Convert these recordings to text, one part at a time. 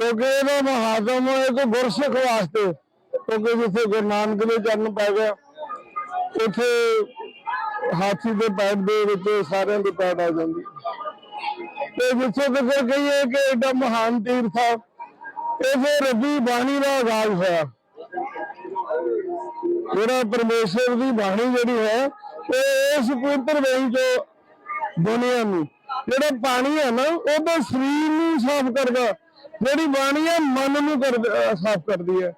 ਕਿਉਂਕਿ ਇਹਦਾ ਮਹਾਤਮ ਇੱਕ ਗੁਰਸਿੱਖ ਵਾਸਤੇ, ਕਿਉਂਕਿ ਜਿੱਥੇ ਗੁਰੂ ਨਾਨਕ ਦੇ ਚਰਨ ਪੈ ਗਿਆ, ਉੱਥੇ ਹਾਥੀ ਦੇ ਪੈਰ ਦੇ ਵਿੱਚ ਸਾਰਿਆਂ ਦੀ ਪੈੜ ਆ ਜਾਂਦੀ। ਤੇ ਜਿੱਥੇ ਤੱਕ ਕਹੀਏ ਕਿ ਐਡਾ ਮਹਾਨ ਤੀਰਥ ਆ ਇਹ ਫਿਰ ਰੱਬੀ ਬਾਣੀ ਦਾ ਆਗਾਜ਼ ਹੋਇਆ। ਜਿਹੜਾ ਪਰਮੇਸ਼ਰ ਦੀ ਬਾਣੀ ਜਿਹੜੀ ਹੈ ਇਹ ਇਸ ਪਵਿੱਤਰ ਵੇਈ ਚੋਂ ਦੁਨੀਆ ਨੂੰ ਜਿਹੜਾ ਪਾਣੀ ਹੈ ਨਾ, ਉਹ ਤਾਂ ਸਰੀਰ ਨੂੰ ਸਾਫ਼ ਕਰਦਾ। ਜਿਹੜੀ ਬਾਣੀ ਹੈ, ਮਨ ਨੂੰ ਕਰ ਸਾਫ਼ ਕਰਦੀ ਹੈ।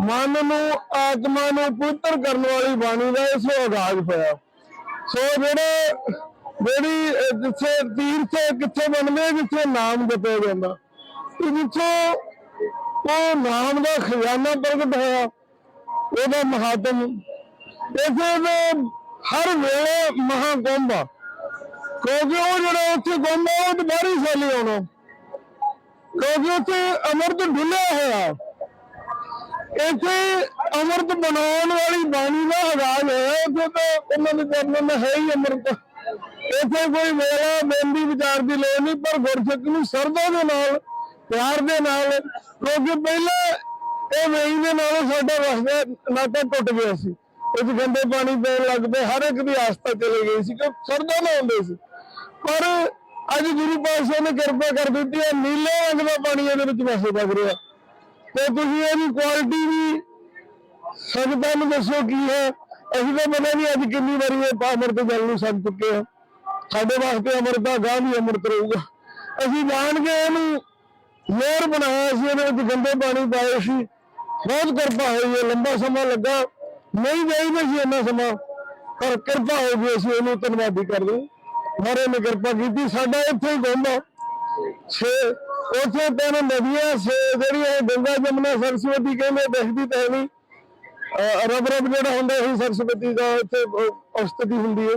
ਮਨ ਨੂੰ, ਆਤਮਾ ਨੂੰ ਪਵਿੱਤਰ ਕਰਨ ਵਾਲੀ ਬਾਣੀ ਦਾ ਇਸ ਆਗਾਜ਼ ਹੋਇਆ। ਸੋ ਜਿਹੜੇ, ਜਿਹੜੀ ਜਿੱਥੇ ਤੀਰਥ ਕਿੱਥੇ ਬਣਦੇ ਜਿੱਥੇ ਨਾਮ ਜਪਿਆ ਜਾਂਦਾ। ਤੇ ਜਿੱਥੇ ਉਹ ਨਾਮ ਦਾ ਖਜ਼ਾਨਾ ਪ੍ਰਗਟ ਹੋਇਆ, ਉਹਦਾ ਮਹਾਤਮ। ਇਸੇ ਦੇ ਹਰ ਵੇਲੇ ਮਹਾਕੁੰਭ ਆ। ਕਿਉਂਕਿ ਉਹ ਜਿਹੜਾ ਉੱਥੇ ਕੁੰਭ ਆ, ਉਹ ਦੁਬਾਰੀ ਸਾਲੀ ਆਉਣਾ। ਕਿਉਂਕਿ ਉੱਥੇ ਅਮਰਤ ਡੁੱਲਿਆ ਹੋਇਆ। ਇੱਥੇ ਅਮਰਤ ਬਣਾਉਣ ਵਾਲੀ ਬਾਣੀ ਦਾ ਆਗਾਜ਼ ਹੋਇਆ। ਉੱਥੇ ਤਾਂ ਉਹਨਾਂ ਦੇ ਚਰਨਾਂ में ਹੈ ਹੀ ਅਮਰਤ। ਇੱਥੇ ਕੋਈ ਵੇਲਾ ਬੇਨਤੀ ਵਿਚਾਰ ਦੀ ਲੋੜ ਨਹੀਂ, ਪਰ ਗੁਰਸਿੱਖ ਨੂੰ ਸਰਦਾ ਦੇ ਨਾਲ, ਪਿਆਰ ਦੇ ਨਾਲ, ਕਿਉਂਕਿ ਪਹਿਲਾਂ ਇਹ ਵੇਈ ਦੇ ਨਾਲ ਸਾਡਾ ਰਸਤਾ ਨਾਤਾ ਟੁੱਟ ਗਿਆ ਸੀ। ਇਹ ਗੰਦੇ ਪਾਣੀ ਪੀਣ ਲੱਗ ਪਏ, ਹਰ ਇੱਕ ਦੀ ਆਸਥਾ ਚਲੇ ਗਈ ਸੀ ਕਿ ਸਰਦਾ ਨਾ ਹੁੰਦੇ ਸੀ। ਪਰ ਅੱਜ ਗੁਰੂ ਪਾਤਸ਼ਾਹ ਨੇ ਕਿਰਪਾ ਕਰ ਦਿੱਤੀ ਹੈ, ਨੀਲੇ ਰੰਗ ਦਾ ਪਾਣੀ ਇਹਦੇ ਵਿੱਚ ਵਸੇ ਵਗ ਰਿਹਾ। ਤੇ ਤੁਸੀਂ ਇਹਦੀ ਕੁਆਲਿਟੀ ਵੀ ਸੰਗਤਾਂ ਨੂੰ ਦੱਸੋ ਕੀ ਹੈ। ਅਸੀਂ ਤਾਂ ਪਤਾ ਨਹੀਂ ਅੱਜ ਕਿੰਨੀ ਵਾਰੀ ਇਹ ਅੰਮ੍ਰਿਤ ਜਲ ਨੂੰ ਛਕ ਚੁੱਕੇ ਹਾਂ। ਸਾਡੇ ਵਾਸਤੇ ਅੰਮ੍ਰਿਤ ਦਾ ਗਾਹ ਵੀ ਅੰਮ੍ਰਿਤ ਰਹੂਗਾ। ਅਸੀਂ ਜਾਣ ਕੇ ਇਹਨੂੰ ਲੋਰ ਬਣਾਇਆ ਸੀ, ਇਹਦੇ ਵਿੱਚ ਗੰਦੇ ਪਾਣੀ ਪਾਏ ਸੀ। ਬਹੁਤ ਕਿਰਪਾ ਹੋਈ ਹੈ, ਲੰਬਾ ਸਮਾਂ ਲੱਗਾ। ਨਹੀਂ ਚਾਹੀਦਾ ਸੀ ਇੰਨਾ ਸਮਾਂ, ਪਰ ਕਿਰਪਾ ਹੋ ਗਈ ਅਸੀਂ ਇਹਨੂੰ ਧੰਨਵਾਦੀ ਕਰਦੇ ਮਾਰੇ ਨੇ ਕਿਰਪਾ ਕੀਤੀ, ਸਾਡਾ ਇੱਥੇ ਹੀ ਗੁੰਮ ਛੇ, ਉੱਥੇ ਤਿੰਨ ਨਦੀਆਂ, ਛੇ ਜਿਹੜੀਆਂ ਗੰਗਾ ਜਮਨਾ ਸਰਸਵਤੀ ਕਹਿੰਦੇ ਦਿਖਦੀ ਤਾਂ ਨਹੀਂ। ਰਬ ਰਬ ਜਿਹੜਾ ਹੁੰਦਾ ਸੀ ਸਰਸਵਤੀ ਦਾ ਇੱਥੇ ਉਸਤਤੀ ਹੁੰਦੀ ਹੈ।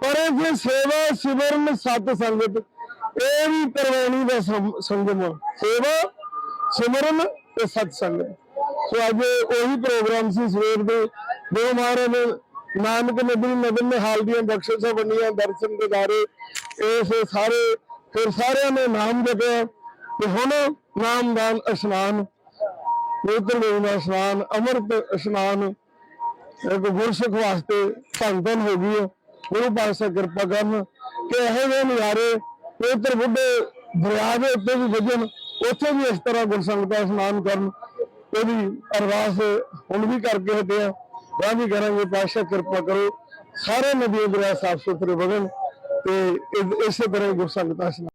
ਪਰ ਇਹ ਜੇ ਸੇਵਾ ਸਿਮਰਨ ਸਤ ਸੰਗਤ, ਇਹ ਵੀ ਕਰਵਾਉਣੀ ਦਾ ਸੰਗਮ ਸੇਵਾ ਸਿਮਰਨ ਤੇ ਸਤ ਸੰਗਤ। ਸੋ ਅੱਜ ਉਹੀ ਪ੍ਰੋਗਰਾਮ ਸੀ, ਸਵੇਰ ਦੇ ਦੋ ਮਹਾਰਾਜ ਨਾਨਕ ਨਬੀ ਨਬੀ ਨੇ ਹਾਲ ਦੀਆਂ ਬਖਸ਼ਿਸ਼ਾਂ ਵੰਡੀਆਂ ਦਰਸ਼ਨ ਦਿਦਾਰੇ ਇਸ ਸਾਰੇ, ਫਿਰ ਸਾਰਿਆਂ ਨੇ ਨਾਮ ਜਪਿਆ ਤੇ ਹੁਣ ਨਾਮਦਾਨ ਇਸ਼ਨਾਨ, ਪਵਿੱਤਰ ਵੇਦ ਦਾ ਇਸ਼ਨਾਨ, ਅੰਮ੍ਰਿਤ ਇਸ਼ਨਾਨ, ਇੱਕ ਗੁਰਸਿੱਖ ਵਾਸਤੇ ਧੰਨ ਹੋ ਗਈ ਹੈ। ਗੁਰੂ ਪਾਤਸ਼ਾਹ ਕਿਰਪਾ ਕਰਨ ਕਿ ਇਹੋ ਜਿਹੇ ਨਜ਼ਾਰੇ ਪਵਿੱਤਰ ਬੁੱਢੇ ਦਰਿਆ ਦੇ ਉੱਤੇ ਵੀ ਵਜਣ, ਉੱਥੇ ਵੀ ਇਸ ਤਰ੍ਹਾਂ ਗੁਰਸੰਗਤ ਦਾ ਇਸ਼ਨਾਨ ਕਰਨ। ਉਹਦੀ ਅਰਦਾਸ ਹੁਣ ਵੀ ਕਰਕੇ ਹਟਿਆ ਦੁਆ ਕਰਾਂਗੇ ਪਾਤਸ਼ਾਹ ਕਿਰਪਾ ਕਰੋ। ਸਾਰੇ ਨਦੀਆਂ ਦਰਿਆ ਸਾਫ਼ ਸੁਥਰੇ ਵਗਣ ਤੇ ਇਸੇ ਤਰ੍ਹਾਂ ਗੁਰਸੰਗਤਾਂ ਸਨ